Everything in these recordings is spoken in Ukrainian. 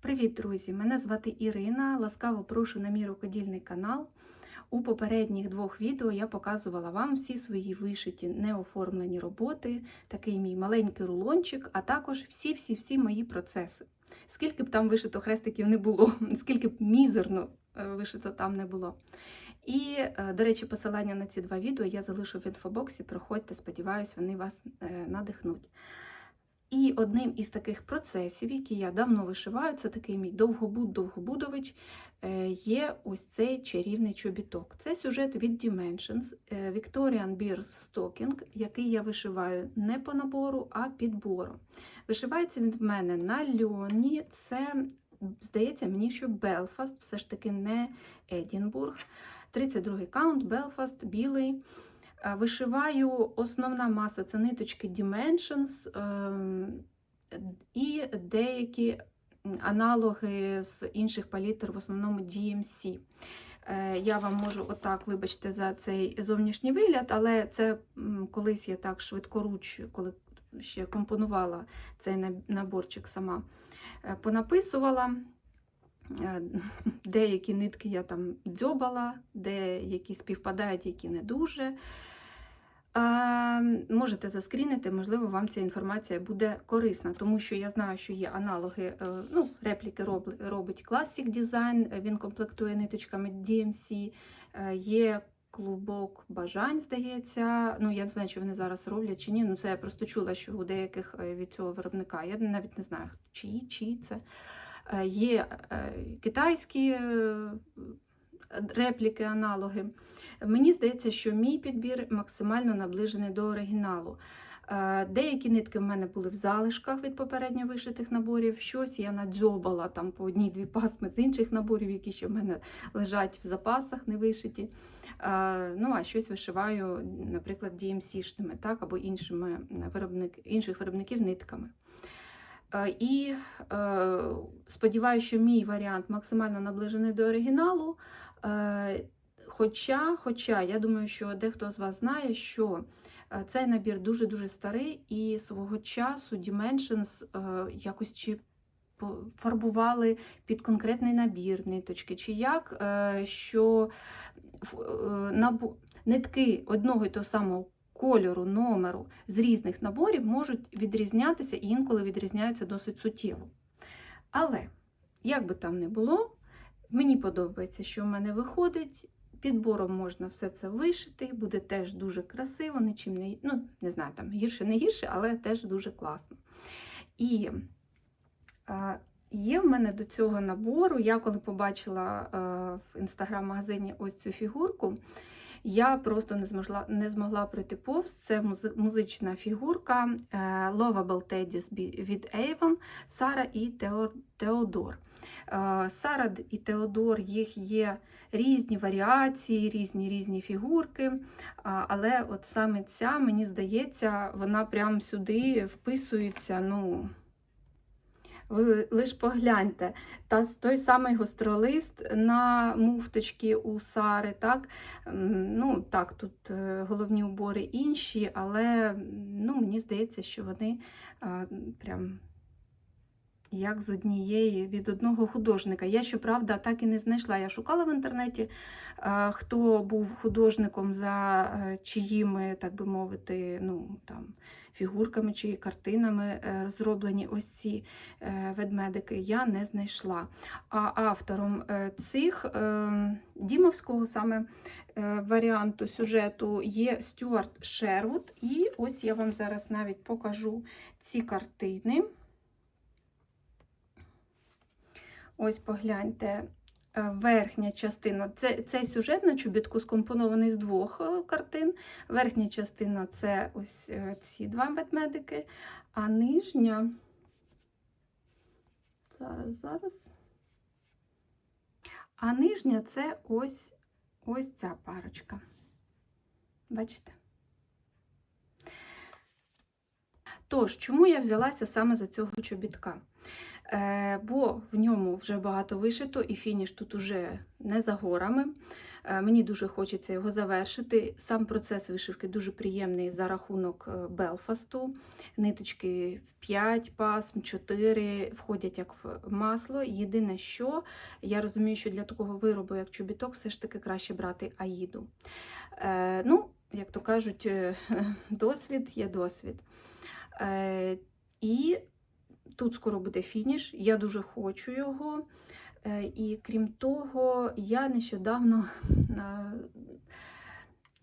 Привіт, друзі! Мене звати Ірина. Ласкаво прошу на мій рукодільний канал. У попередніх двох відео я показувала вам всі свої вишиті неоформлені роботи, такий мій маленький рулончик, а також всі-всі-всі мої процеси. Скільки б там вишито хрестиків не було, скільки б мізерно е, вишито там не було. І, е, до речі, посилання на ці два відео я залишу в інфобоксі. Проходьте, сподіваюсь, вони вас е, надихнуть. І одним із таких процесів, які я давно вишиваю, це такий мій довгобуд-довгобудович, е, є ось цей чарівний чобіток. Це сюжет від Dimensions е, Victorian Beers Stocking, який я вишиваю не по набору, а підбору. Вишивається він в мене на льоні. Це, здається, мені, що Белфаст, все ж таки не Едінбург. 32-й каунт, Белфаст, білий. Е, Вишиваю основна маса це ниточки Dimensions е, і деякі аналоги з інших палітр, в основному DMC. Е, Я вам можу отак, вибачте, за цей зовнішній вигляд, але це колись я так швидкоруч, коли ще компонувала цей наборчик сама, е, понаписувала. Е, Деякі нитки я там дзьобала, деякі співпадають, які не дуже. Можете заскрінити, можливо, вам ця інформація буде корисна, тому що я знаю, що є аналоги, е, ну, репліки робить Classic Design, він комплектує ниточками DMC, е, є клубок бажань, здається. Ну, я не знаю, чи вони зараз роблять чи ні. Ну, це я просто чула, що у деяких е, від цього виробника. Я навіть не знаю, чиї, чиї це. Е, Є е, китайські е, репліки, аналоги. Мені здається, що мій підбір максимально наближений до оригіналу. Деякі нитки в мене були в залишках від попередньо вишитих наборів. Щось я надзьобала там по одній-дві пасми з інших наборів, які ще в мене лежать в запасах, не вишиті. Ну, а щось вишиваю, наприклад, DMC-шними, так, або іншими виробник, інших виробників нитками. Е, І е, сподіваюся, що мій варіант максимально наближений до оригіналу. Е, Хоча, хоча я думаю, що дехто з вас знає, що цей набір дуже-дуже старий, і свого часу Dimensions якось чи фарбували під конкретний набір ниточки, чи як, що нитки одного і того самого кольору, номеру з різних наборів можуть відрізнятися і інколи відрізняються досить суттєво. Але, як би там не було, мені подобається, що в мене виходить. Підбором можна все це вишити, буде теж дуже красиво, нічим не, ну, не знаю, там гірше, не гірше, але теж дуже класно. І е, є в мене до цього набору, я коли побачила е, в інстаграм-магазині ось цю фігурку, я просто не змогла, не змогла пройти повз. Це музи- музична фігурка е, Lovable Teddies від Avon, Сара і Тео- Теодор. Е, Сара і Теодор, їх є різні варіації, різні різні фігурки. Але от саме ця, мені здається, вона прямо сюди вписується. ну... Ви лиш погляньте, та той самий гостролист на муфточки у Сари, так? Ну, так, тут е, головні убори інші, але ну, мені здається, що вони прям як з однієї від одного художника. Я, щоправда, так і не знайшла. Я шукала в інтернеті, хто був художником за е, чиїми, так би мовити, ну там. Фігурками чи картинами е, зроблені ось ці е, ведмедики, я не знайшла. А автором е, цих е, дімовського саме е, варіанту сюжету є Стюарт Шервуд. І ось я вам зараз навіть покажу ці картини. Ось погляньте. е, Верхня частина, це, цей сюжет на чобітку скомпонований з двох е, картин. Верхня частина це ось е, ці два ведмедики, а нижня. Зараз, зараз. А нижня це ось ось ця парочка. Бачите? Тож, чому я взялася саме за цього чобітка? Е, бо в ньому вже багато вишито, і фініш тут уже не за горами. Е, Мені дуже хочеться його завершити. Сам процес вишивки дуже приємний за рахунок е, Белфасту. Ниточки в 5 пасм, 4 входять як в масло. Єдине, що я розумію, що для такого виробу, як чобіток, все ж таки краще брати аїду. Е, ну, як то кажуть, е, досвід є досвід. Е, і тут скоро буде фініш. Я дуже хочу його. Е, І крім того, я нещодавно е,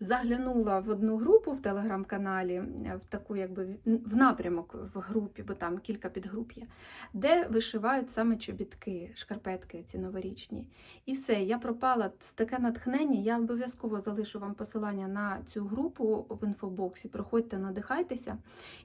заглянула в одну групу в телеграм-каналі, е, в таку якби в- напрямок в групі, бо там кілька підгруп є, де вишивають саме чобітки, шкарпетки ці новорічні. І все, я пропала таке натхнення. Я обов'язково залишу вам посилання на цю групу в інфобоксі. Проходьте, надихайтеся.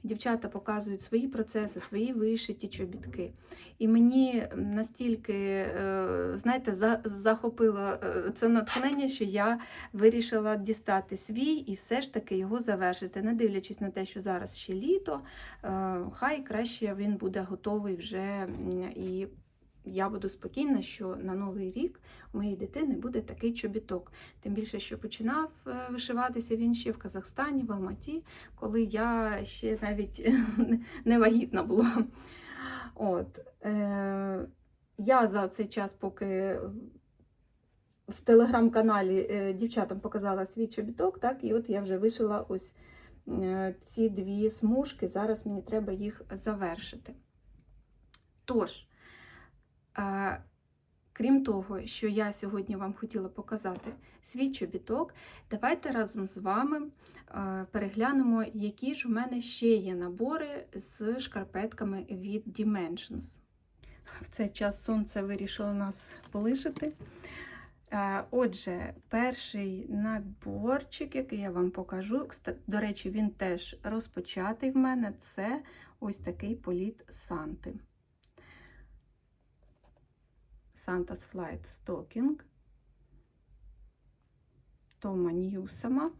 Дівчата показують свої процеси, свої вишиті чобітки. І мені настільки, е, знаєте, захопило е, це натхнення, що я вирішила дістати свій і все ж таки його завершити, не дивлячись на те, що зараз ще літо, е, хай краще він буде готовий вже і. Я буду спокійна, що на новий рік у моєї дитини буде такий чобіток. Тим більше, що починав е, вишиватися він ще в Казахстані, в Алматі, коли я ще навіть не вагітна була. От, е, я за цей час, поки в телеграм-каналі е, дівчатам показала свій чобіток, так, і от я вже вишила ось е, ці дві смужки. Зараз мені треба їх завершити. Тож, е, крім того, що я сьогодні вам хотіла показати свій чобіток, давайте разом з вами переглянемо, які ж у мене ще є набори з шкарпетками від Dimensions. В цей час сонце вирішило нас полишити. Е, Отже, перший наборчик, який я вам покажу, до речі, він теж розпочатий в мене, це ось такий політ Санти. Santa's Flight Stocking. Тома Ньюсама.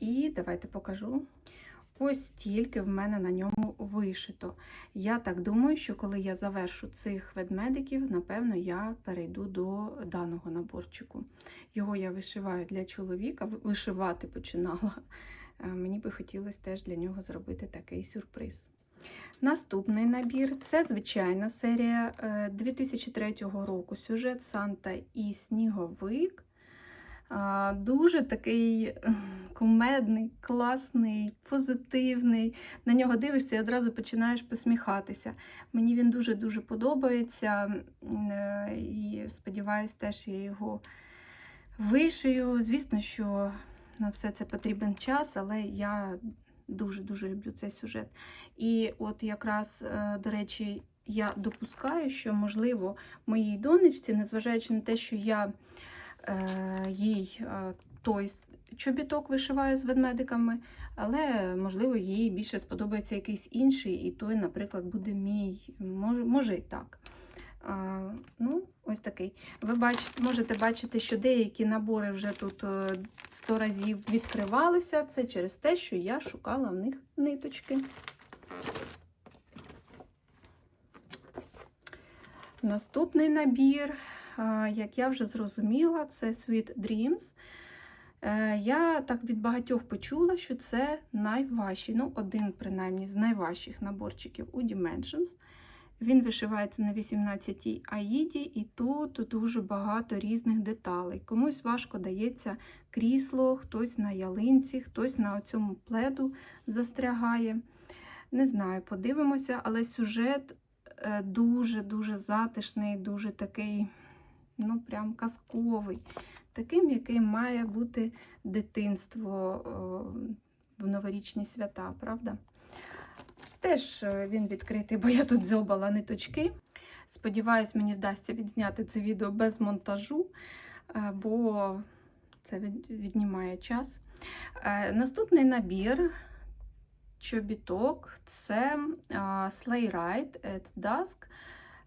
І давайте покажу. Ось стільки в мене на ньому вишито. Я так думаю, що коли я завершу цих ведмедиків, напевно, я перейду до даного наборчику. Його я вишиваю для чоловіка, вишивати починала. Е, Мені би хотілося теж для нього зробити такий сюрприз. Наступний набір це звичайна серія е, 2003 року. Сюжет Санта і Сніговик. Дуже такий кумедний, класний, позитивний. На нього дивишся і одразу починаєш посміхатися. Мені він дуже-дуже подобається. е, І сподіваюся, теж я його вишию. Звісно, що на все це потрібен час, але я дуже-дуже люблю цей сюжет. І от якраз, е, до речі, я допускаю, що, можливо, моїй донечці, незважаючи на те, що я їй е, той чобіток вишиваю з ведмедиками, але, можливо, їй більше сподобається якийсь інший, і той, наприклад, буде мій. Може, може і так. А, ну, ось такий. Ви бачите, можете бачити, що деякі набори вже тут е, 100 разів відкривалися. Це через те, що я шукала в них ниточки. Наступний набір, як я вже зрозуміла, це Sweet Dreams. Е, Я так від багатьох почула, що це найважчий, ну, один принаймні з найважчих наборчиків у Dimensions. Він вишивається на 18-й аїді, і тут дуже багато різних деталей. Комусь важко дається крісло, хтось на ялинці, хтось на цьому пледу застрягає. Не знаю, подивимося, але сюжет дуже-дуже затишний, дуже такий, ну, прям казковий. Таким, яким має бути дитинство е, в новорічні свята, правда? Теж е, він відкритий, бо я тут дзьобала ниточки. Сподіваюсь, мені вдасться відзняти це відео без монтажу, е, бо це віднімає час. Наступний набір чобіток це Sleigh Ride at Dusk.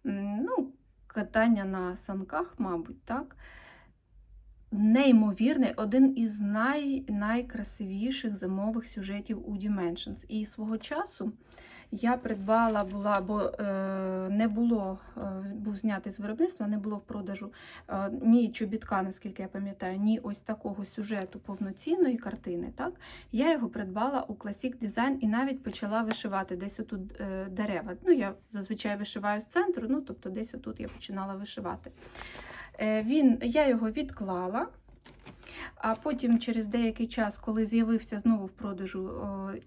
Ну, катання на санках, мабуть, так. Неймовірний, один із най, найкрасивіших зимових сюжетів у Dimensions. І свого часу Я придбала була, бо е, не було, е, був знятий з виробництва, не було в продажу е, ні чобітка, наскільки я пам'ятаю, ні ось такого сюжету повноцінної картини. Так? Я його придбала у Classic Design і навіть почала вишивати десь отут дерева. Ну, я зазвичай вишиваю з центру, ну тобто десь отут я починала вишивати. Він, я його відклала. А потім, через деякий час, коли з'явився знову в продажу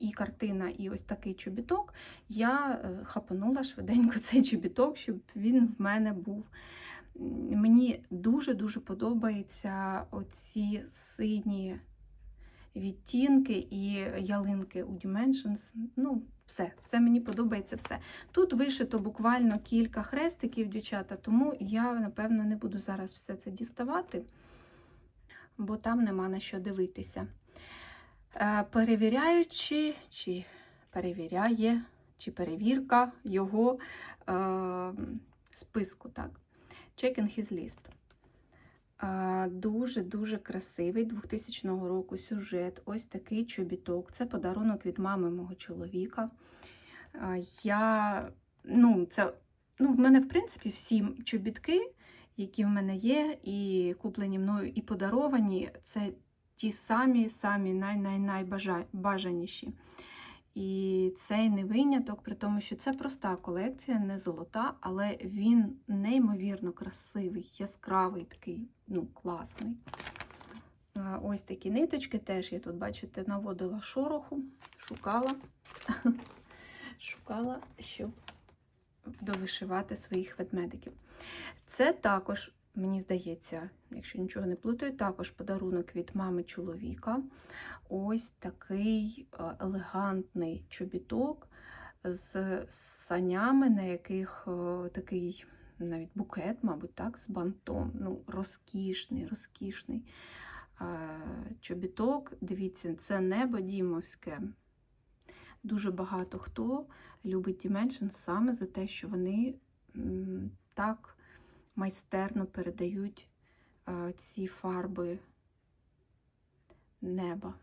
і картина, і ось такий чобіток, я е, хапанула швиденько цей чобіток, щоб він в мене був. Мені дуже-дуже подобаються оці сині відтінки і ялинки у Dimensions. Ну, все, все мені подобається все. Тут вишито буквально кілька хрестиків, дівчата, тому я, напевно, не буду зараз все це діставати бо там нема на що дивитися. Е, Перевіряючи, чи перевіряє, чи перевірка його е, списку. так. Checking his list. Дуже-дуже красивий 2000 року сюжет. Ось такий чобіток. Це подарунок від мами мого чоловіка. Е, Я, ну, це, ну, в мене, в принципі, всі чобітки які в мене є, і куплені мною, і подаровані, це ті самі самі найбажаніші. І цей не виняток, при тому, що це проста колекція, не золота, але він неймовірно красивий, яскравий, такий, ну, класний. Ось такі ниточки теж я тут, бачите, наводила шороху, шукала, шукала, щоб довишивати своїх ведмедиків. Це також, мені здається, якщо нічого не плутаю, також подарунок від мами чоловіка. Ось такий е, елегантний чобіток з санями, на яких е, такий навіть букет, мабуть, так, з бантом. Ну, розкішний, розкішний чобіток. Дивіться, це небо дімовське. Дуже багато хто любить Dimensions саме за те, що вони так майстерно передають ці фарби неба.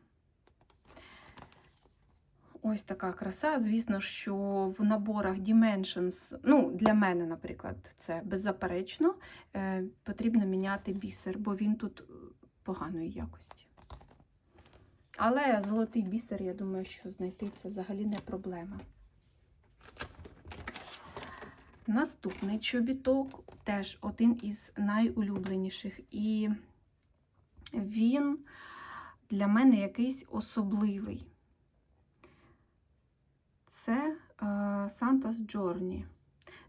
Ось така краса. Звісно, що в наборах Dimensions, ну, для мене, наприклад, це беззаперечно, е, потрібно міняти бісер, бо він тут поганої якості. Але золотий бісер, я думаю, що знайти це взагалі не проблема. Наступний чобіток теж один із найулюбленіших. І він для мене якийсь особливий. Це Santa's Journey.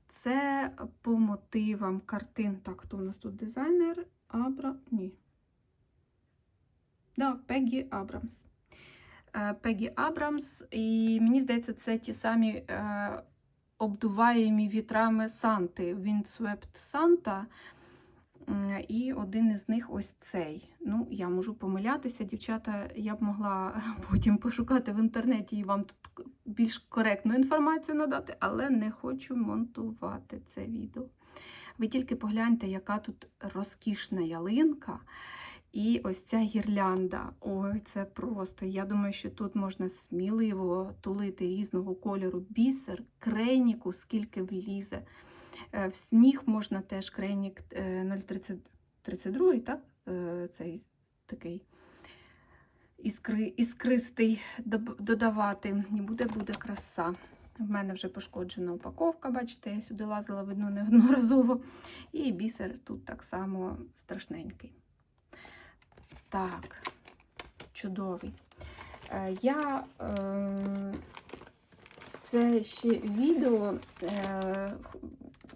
Це по мотивам картин. Так, хто у нас тут дизайнер? Абра. Ні. Да, Пегі Абрамс. Пегі Абрамс, і мені здається, це ті самі е, обдуваємі вітрами Санти. Windswept Санта. І один із них ось цей. Ну, я можу помилятися, дівчата, я б могла потім пошукати в інтернеті і вам тут більш коректну інформацію надати, але не хочу монтувати це відео. Ви тільки погляньте, яка тут розкішна ялинка. І ось ця гірлянда. Ой, це просто. Я думаю, що тут можна сміливо тулити різного кольору бісер, крейніку, скільки влізе. Е, в сніг можна теж крейнік 032, е, так? Е, цей такий іскри, іскристий додавати. І буде буде краса. В мене вже пошкоджена упаковка, бачите, я сюди лазила, видно, неодноразово. І бісер тут так само страшненький. Так, чудовий. Е, я е, це ще відео е,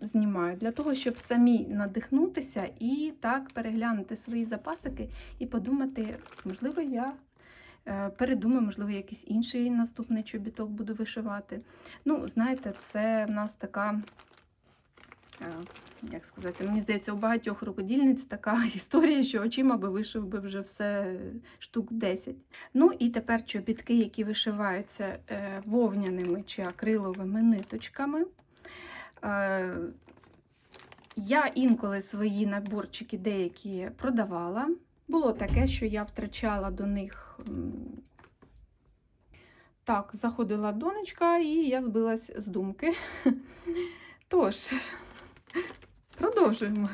знімаю для того, щоб самі надихнутися і так переглянути свої запасики і подумати, можливо, я передумаю, можливо, якийсь інший наступний чобіток буду вишивати. Ну, знаєте, це в нас така. Е, як сказати, мені здається, у багатьох рукодільниць така історія, що очима би вишив би вже все штук 10. Ну і тепер чобітки, які вишиваються е, вовняними чи акриловими ниточками. Е, я інколи свої наборчики деякі продавала. Було таке, що я втрачала до них Так, заходила донечка, і я збилась з думки. Тож, продовжуємо.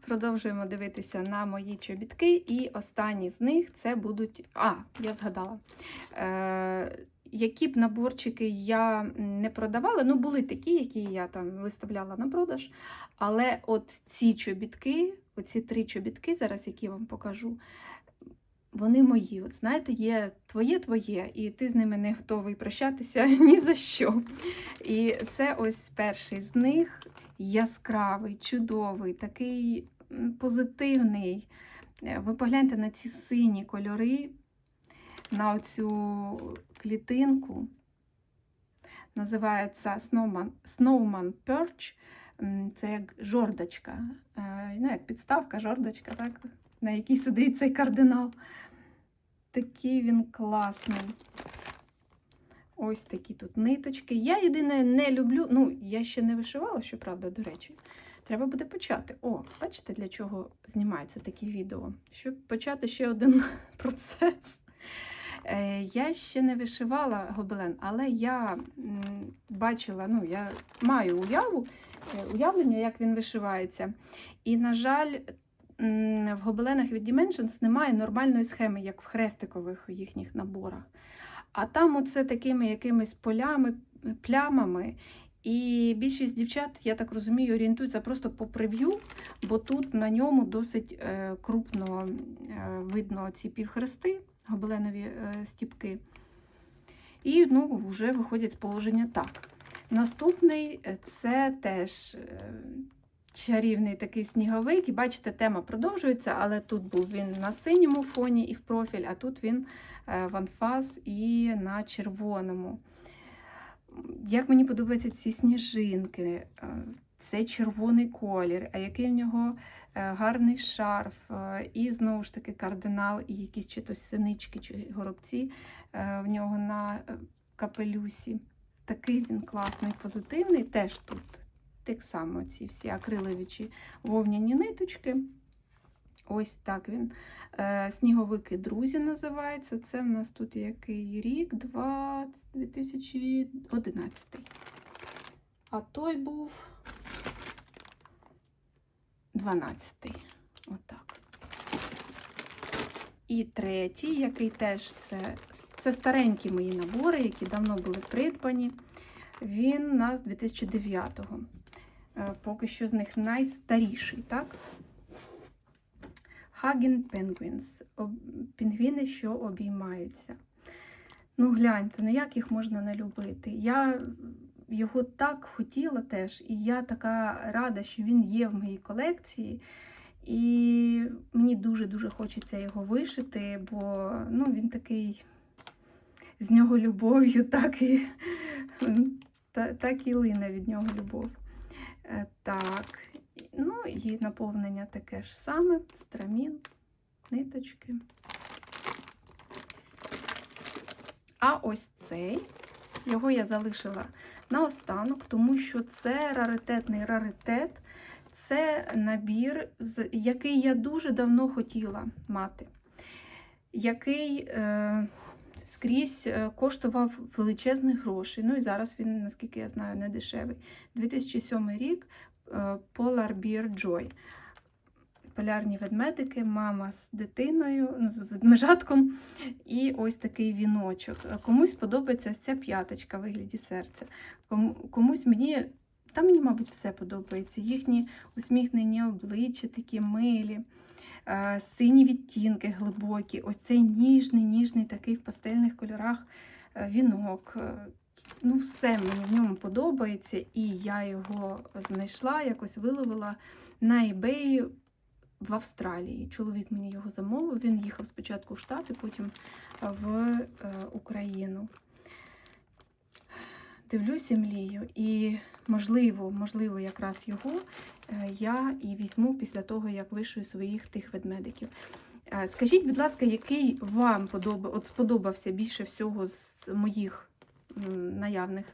Продовжуємо дивитися на мої чобітки, і останні з них це будуть. А, я згадала. Е, які б наборчики я не продавала, ну були такі, які я там виставляла на продаж. Але от ці чобітки, оці три чобітки, зараз які я вам покажу, вони мої. От знаєте, є твоє твоє, і ти з ними не готовий прощатися ні за що. І це ось перший з них яскравий, чудовий, такий позитивний. Е, Ви погляньте на ці сині кольори, на оцю клітинку. Називається Snowman, Snowman Perch. Це як жордочка, е, ну, як підставка, жордочка, так? на якій сидить цей кардинал. Такий він класний. Ось такі тут ниточки. Я єдине не люблю, ну, я ще не вишивала, щоправда, до речі. Треба буде почати. О, бачите, для чого знімаються такі відео? Щоб почати ще один процес. Е, Я ще не вишивала гобелен, але я бачила, ну, я маю уяву, е, уявлення, як він вишивається. І, на жаль, в гобеленах від Dimensions немає нормальної схеми, як в хрестикових їхніх наборах. А там оце такими якимись полями, плямами. І більшість дівчат, я так розумію, орієнтуються просто по прев'ю, бо тут на ньому досить е, крупно е, видно ці півхрести, гобеленові е, стіпки. І ну, вже виходять з положення так. Наступний це теж чарівний такий сніговик. І бачите, тема продовжується, але тут був він на синьому фоні і в профіль, а тут він е, в анфас і на червоному. Як мені подобаються ці сніжинки, е, це червоний колір, а який в нього е, гарний шарф, і знову ж таки кардинал, і якісь чи то синички, чи горобці в нього на капелюсі. Такий він класний, позитивний. Теж тут так само ці всі акрилові вовняні ниточки. Ось так він. Е, Сніговики друзі називається. Це в нас тут який рік? 2011. А той був 12. Отак. І третій, який теж це, це старенькі мої набори, які давно були придбані. Він у нас 2009-го. Е, Поки що з них найстаріший, так? Hagen Penguins. Пінгвіни, що обіймаються. Ну, гляньте, ну як їх можна не любити? Я його так хотіла теж, і я така рада, що він є в моїй колекції. І мені дуже-дуже хочеться його вишити, бо ну, він такий з нього любов'ю, так і, та, так і лине від нього любов. Е, Так, ну і наповнення таке ж саме, страмін, ниточки. А ось цей, його я залишила наостанок, тому що це раритетний раритет. Це набір, який я дуже давно хотіла мати, який е, скрізь е, коштував величезних грошей. Ну і зараз він, наскільки я знаю, не дешевий. 2007 рік е, Polar Bear Joy. Полярні ведмедики, мама з дитиною, ну, з ведмежатком, і ось такий віночок. Комусь подобається ця п'яточка в вигляді серця. Кому- Комусь мені, та мені, мабуть, все подобається. Їхні усміхнені обличчя, такі милі, е, сині відтінки глибокі, ось цей ніжний, ніжний такий в пастельних кольорах е, вінок. Е, Ну, все мені в ньому подобається, і я його знайшла, якось виловила на eBay в Австралії. Чоловік мені його замовив. Він їхав спочатку в Штати, потім в е, Україну. Дивлюся, млію, і можливо, можливо, якраз його е, я і візьму після того, як вишую своїх тих ведмедиків. Е, Скажіть, будь ласка, який вам подоба, от сподобався більше всього з моїх наявних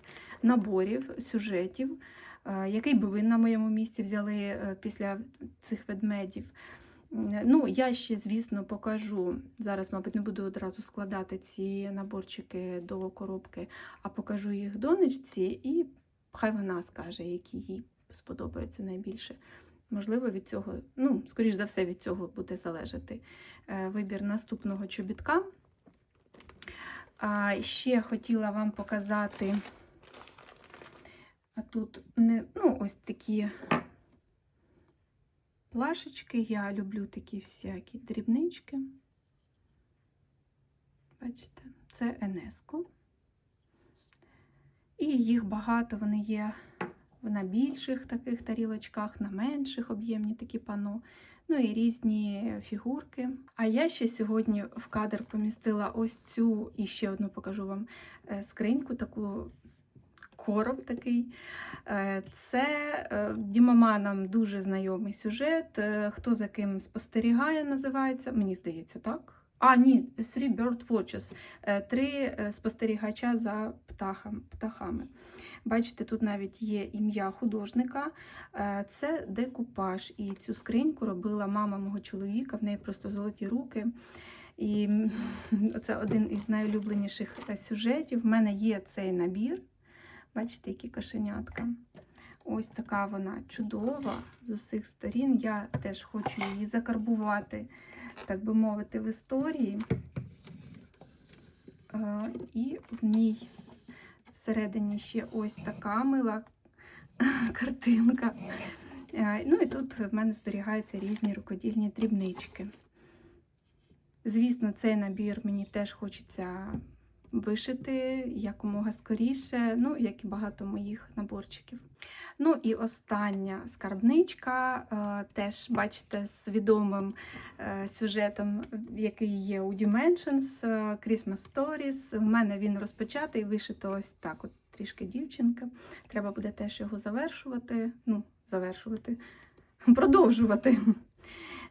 наборів, сюжетів? Е, Який би ви на моєму місці взяли після цих ведмедів? М, Ну, я ще, звісно, покажу. Зараз, мабуть, не буду одразу складати ці наборчики до коробки, а покажу їх донечці, і хай вона скаже, які їй сподобаються найбільше. Можливо, від цього, ну, скоріш за все, від цього буде залежати е, вибір наступного чобітка. А ще хотіла вам показати а тут не, ну, ось такі плашечки. Я люблю такі всякі дрібнички. Бачите, це Енеско. І їх багато, вони є на більших таких тарілочках, на менших об'ємні такі пано. Ну і різні фігурки. А я ще сьогодні в кадр помістила ось цю і ще одну покажу вам е, скриньку, таку короб такий. Е, Це е, Дімаманам дуже знайомий сюжет. Е, Хто за ким спостерігає, називається. Мені здається, так? А, ні, Three Bird Watches. Три спостерігача за птахам, птахами. Бачите, тут навіть є ім'я художника. Це декупаж. І цю скриньку робила мама мого чоловіка, в неї просто золоті руки. І це один із найулюбленіших сюжетів. В мене є цей набір. Бачите, які кошенятка. Ось така вона чудова з усіх сторін. Я теж хочу її закарбувати, так би мовити, в історії. Е, І в ній всередині ще ось така мила картинка. Е, Ну і тут в мене зберігаються різні рукодільні дрібнички. Звісно, цей набір мені теж хочеться вишити якомога скоріше, ну, як і багато моїх наборчиків. Ну і остання скарбничка, е, теж, бачите, з відомим е, сюжетом, який є у Dimensions, е, Christmas Stories. У мене він розпочатий, вишито ось так, от трішки дівчинка. Треба буде теж його завершувати. Ну, завершувати, продовжувати.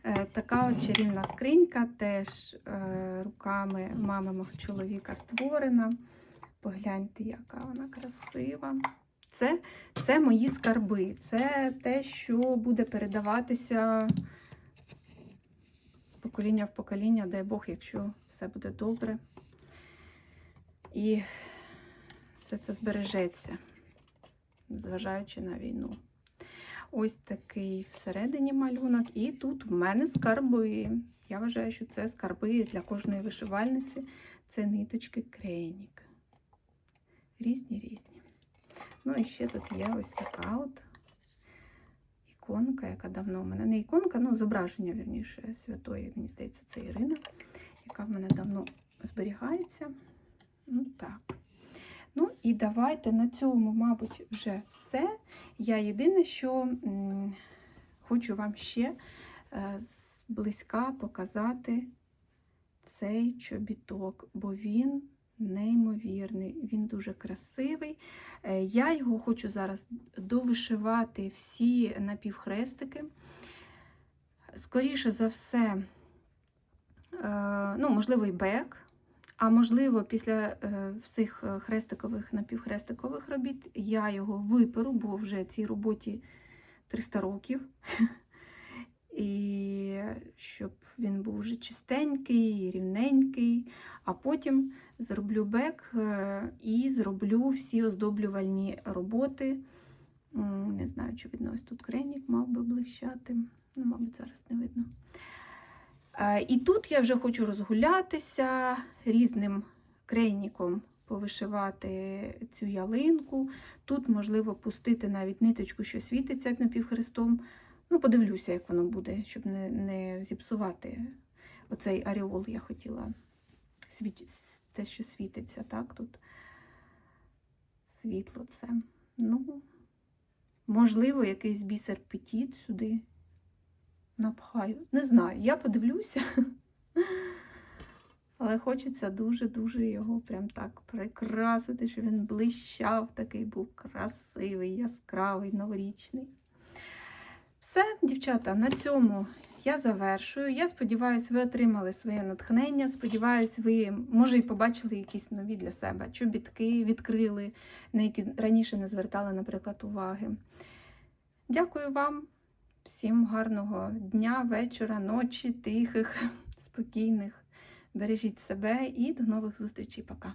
Е, Така от чарівна скринька теж е, руками мами чоловіка створена. Погляньте, яка вона красива. Це, це мої скарби. Це те, що буде передаватися з покоління в покоління, дай Бог, якщо все буде добре. І все це збережеться, зважаючи на війну. Ось такий всередині малюнок. І тут в мене скарби. Я вважаю, що це скарби для кожної вишивальниці. Це ниточки крейнік. Різні різні. Ну і ще тут є ось така от іконка, яка давно в мене не іконка, ну зображення, вірніше, святої, мені здається, це Ірина, яка в мене давно зберігається. Ну так. Ну і давайте на цьому, мабуть, вже все. Я єдине, що хочу вам ще е, зблизька показати цей чобіток, бо він неймовірний, він дуже красивий. Е, Я його хочу зараз довишивати всі напівхрестики. Скоріше за все, е, ну, можливо, і бек. А можливо, після е, всіх е, хрестикових напівхрестикових робіт я його виперу, бо вже цій роботі 300 років. І щоб він був вже чистенький, рівненький. А потім зроблю бек е, і зроблю всі оздоблювальні роботи. Не знаю, чи видно ось тут кренік мав би блищати. Ну, мабуть, зараз не видно. Е, І тут я вже хочу розгулятися різним крейніком повишивати цю ялинку. Тут, можливо, пустити навіть ниточку, що світиться напівхрестом. Ну, подивлюся, як воно буде, щоб не, не зіпсувати оцей аріол я хотіла. Свіч... Те, що світиться, так, тут світло це. Ну, можливо, якийсь бісер петіт сюди напхаю. Не знаю, я подивлюся. Але хочеться дуже-дуже його прям так прикрасити, щоб він блищав, такий був красивий, яскравий, новорічний. Все, дівчата, на цьому я завершую. Я сподіваюся, ви отримали своє натхнення. Сподіваюсь, ви, може, і побачили якісь нові для себе чобітки, відкрили, на які раніше не звертали, наприклад, уваги. Дякую вам. Всім гарного дня, вечора, ночі, тихих, спокійних. Бережіть себе і до нових зустрічей. Пока.